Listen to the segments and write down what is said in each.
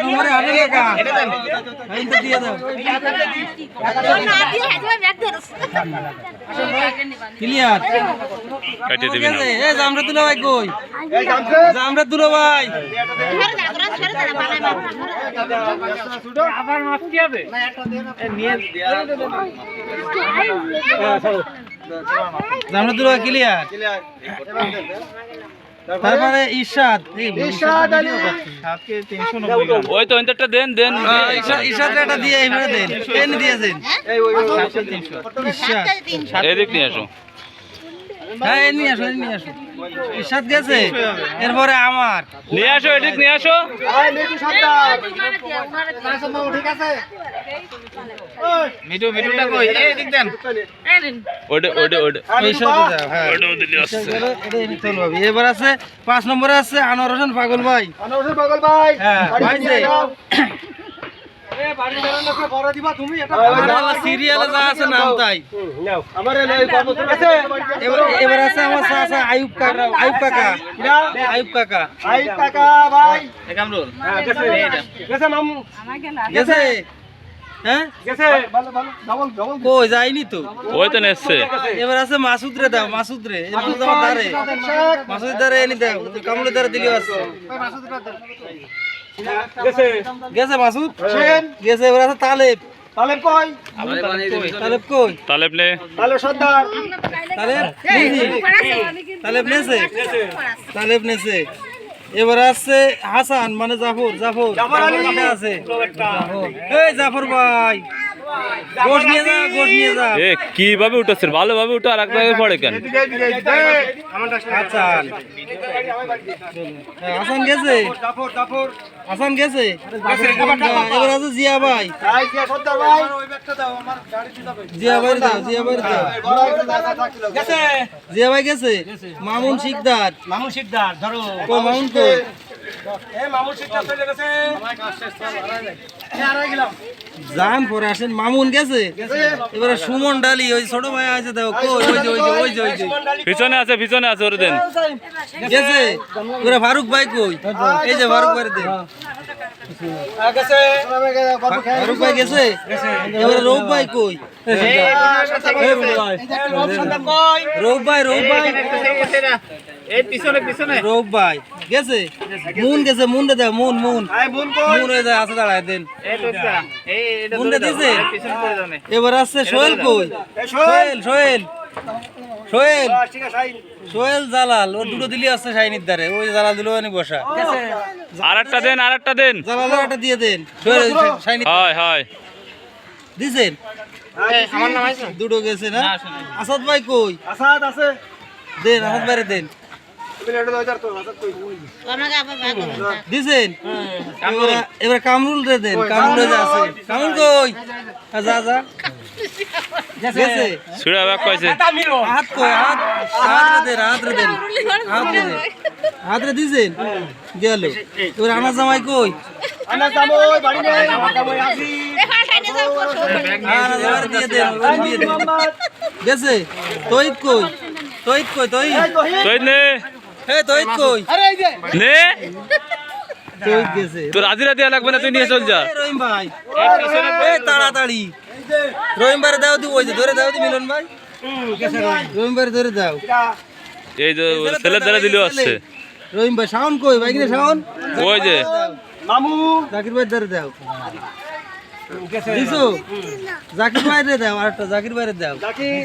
নম্বরে হাতে কাকা এই তো দিয়ে দাও। ক্লিয়ার? দিবি না। এ জামরা তুলো ভাই কই? জামরা তুলো ভাই। জামরা তুলো ভাই ক্লিয়ার। তারপরে ঈশাদ ঈশাদ আলী ওই তো ইন্টারটা দেন দেন ঈশাদ ঈশাদ এটা দিয়ে এইভাবে দেন পেন দিয়েছেন ঈশাদ এদিক নিয়ে আসো হ্যাঁ এই নিয়ে আসো এই নিয়ে আসো ঈশাদ গেছে এরপরে আমার নিয়ে আসো এদিক নিয়ে আসো মিঠু মিঠুটা কই? এদিক দেন। ওইটা ওইটা ওইটা। ঈশাদ দাও হ্যাঁ ওইটাও দিলে আসছে। এটা এনে চলো ভাবি। এবার আছে পাঁচ নম্বরে আছে আনোয়ার হোসেন পাগল ভাই। হ্যাঁ ভাই যে। সিরিয়ালে যা আছে নাম তাই। এবার এবার আছে আমার চাচা আয়ুব কাকা আয়ুব কাকা। আয়ুব কাকা। এ কামরুল। গেছে। হ্যাঁ? কই যায়নি তো? ওই তো নেছে এবার আছে মাসুদ রে দাও মাসুদ রে মাসুদ আমার দারে। মাসুদ দারে এনে দাও দারে আছে। গেছে। মাসুদ? গেছে এবার আছে তালেব। তালেব কই? তালেব নে। তালেব নিজি। তালেব নেছে? তালেব নেছে? এবার আছে হাসান মানে জাফর জাফর। জাফর আছে। এই জাফর ভাই। গোশ নিয়ে যা গোশ নিয়ে যা। এ কীভাবে উঠেছে ভালোভাবে উঠে আর একটা পড়ে কেন? হাসান। হ্যাঁ, হাসান গেছে? হাসান গেছে? এবার আছে জিয়া ভাই। জিয়া ভাই। দাও জিয়া ভাই দাও জিয়া ভাই গেছে? মামুন শিকদার। মামুন শিকদার ধরো। মামুন কই? এ মামুন গেছে। পরে আসেন মামুন গেছে। এবারে সুমন ডালি ওই ছোট ভাই আছে দেখো কই ওই যে ওই যে ওই যে ওই যে। পিছনে আছে পিছনে আছে ওরে দেন। গেছে। এবারে ফারুক ভাই কই? এই যে ফারুক ভাই দেন ফারুক ভাই গেছে? এবারে রৌফ ভাই কই? রৌফ ভাই রৌফ ভাই। এই পিছনে পিছনে। রৌফ ভাই গেছে? মুন গেছে মুন রে মুন মুন। মুন হয়ে যায় আছে দাঁড়ায় দেন। এই তো এটা এই এটা মুন রে দিছে? পিছনে করে দাও নে। এবার আসছে সোহেল কই? সোহেল! সোহেল সোহেল! সোহেল! জালাল ওর দুটো দিলি আসছে শাইনির দ্বারে। ওই জালাল দিল বসা। আর একটা দেন আর একটা দেন। জালাল একটা দিয়ে দেন। সোহেল শাইনি হয় হয়। দিছেন? আমার নাম আছে? দুটো গেছে না? আসাদ ভাই কই? আসাদ আছে। দেন আসাদ ভাই দেন। দিছেন? এবার এবার কামরুল রে দেন কামরুল রে আছে। কামরুল কই? আ, যা যা। গেছে? সুরা ব্যাগ কইছে হাত কই? হাত হাত রে দেন হাত রে দেন। হাত রে দেন। হাত রে দিছেন? গেল। এবার জামাই কই? বাড়ি নেই আমার আসি জামাই দেন দিয়ে দেন। গেছে? তৈত কই? তৈত কই? তৈত? তুই নে তৈত তোর হাজিরা দেওয়া লাগবে না তুই নিয়ে চল যা। রহিম ভাই। তাড়াতাড়ি। রহিম ভাই দাও ওই যে ধরে দাও দি মিলন ভাই। রহিম ভাই ধরে দাও। এই যে ছেলের দ্বারা দিলেও আসছে। রহিম ভাই শাওন কই? ভাই কিনে শাওন? ওই যে। মামু। জাকির ভাই ধরে দাও। দিছো জাকির ভাই রে দাও আরেকটা জাকির ভাই রে দাও। জাকির।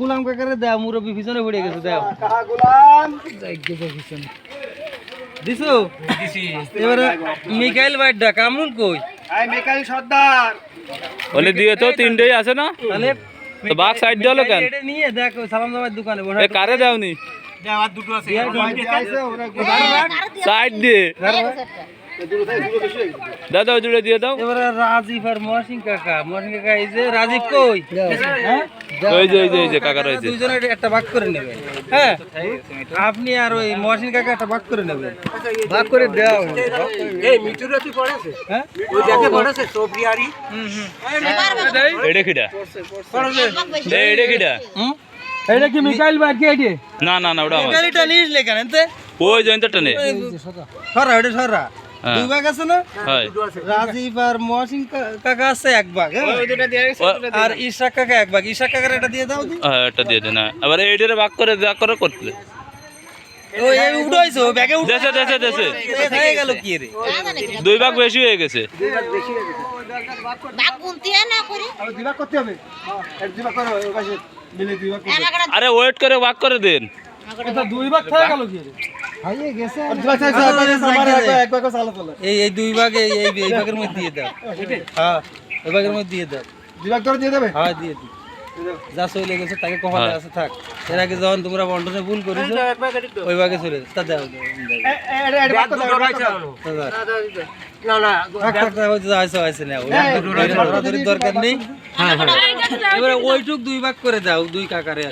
গুলাম কাকারে দাও মুরব্বি পিছনে পড়ে গেছে দাও। গোলাম? দিছো এবারে মিকাইল ভাইডা কামুন কই? আই মেকাইল সর্দার। ওনে দিয়ে তো তিনটেই আছে না? তাহলে তো বাঘ সাইড দিও কেন এটা নিয়ে দেখো সালাম জামাইয়ের দোকানে। বসে। এ কারে দাওনি আর দুটো আছে। সাইড দিয়ে। দাদা ওই দুটো দিয়ে দাও। এবারে রাজীব আর মহসিন কাকা। মহসিন কাকা এই যে রাজীব কই? হ্যাঁ? ওই যে ওই যে ওই যে কাকা রয়েছে। দুইজনে একটা ভাগ করে নেবেন। হ্যাঁ? আপনি আর ওই মহসিন কাকা একটা ভাগ করে নেবেন। ভাগ করে দেওয়া এই মিটুরা তুই পড়েছে? হ্যাঁ? ওই দেখে পড়েছে সবরিয়ারি এটা কিটা? এই, এটা কিটা? হুম? এটা কি মিকাইল বা কে এটি না না না ওটা গাড়িটা নিস লেখান এনতে ওই জয়ন্তটা নে। সরা ওটা সরা। দুই ভাগ আছে না? হয়। রাজীব আর কাকা আছে এক ভাগ হ্যাঁ? আর ইশাক কাকা এক ভাগ। ইশাক কাকার এটা দিয়ে দাও হ্যাঁ, এটা দিয়ে দেন হ্যাঁ। আবার এইটারে ভাগ করে করতে। ও এই উঠাইছো ব্যাগে উঠে দেশে দেশে দেশে হয়ে গেল কি রে? দুই ভাগ বেশি হয়ে গেছে। আর ওয়েট করে ভাগ করে। দেন। দুই ভাগ গেল কি রে হাইয়ে গেছে। আর দিবা চাইছে আমার এক এক ভাগ চালা চলে। এই এই দুই ভাগ এই এই এই ভাগের মধ্যে দিয়ে দাও। হ্যাঁ ওই ভাগের মধ্যে দিয়ে দাও। দুই ভাগ করে দিয়ে দেবে? হ্যাঁ দিয়ে দিই। যা চলে গেছে তাকে কপালে। আছে থাক। এর আগে যখন তোমরা বন্টনে ভুল করেছ ওই ভাগে চলে তা দাও দাও, দাও। এটা এটা ভাগ করে তা দাও। না না থাক, থাক, থাক, হয়তো হয়েছে, হয়েছে না। ওই দৌড়াদৌড়ির দরকার নেই। এবারে ওইটুক দুই ভাগ করে দাও দুই কাকারে।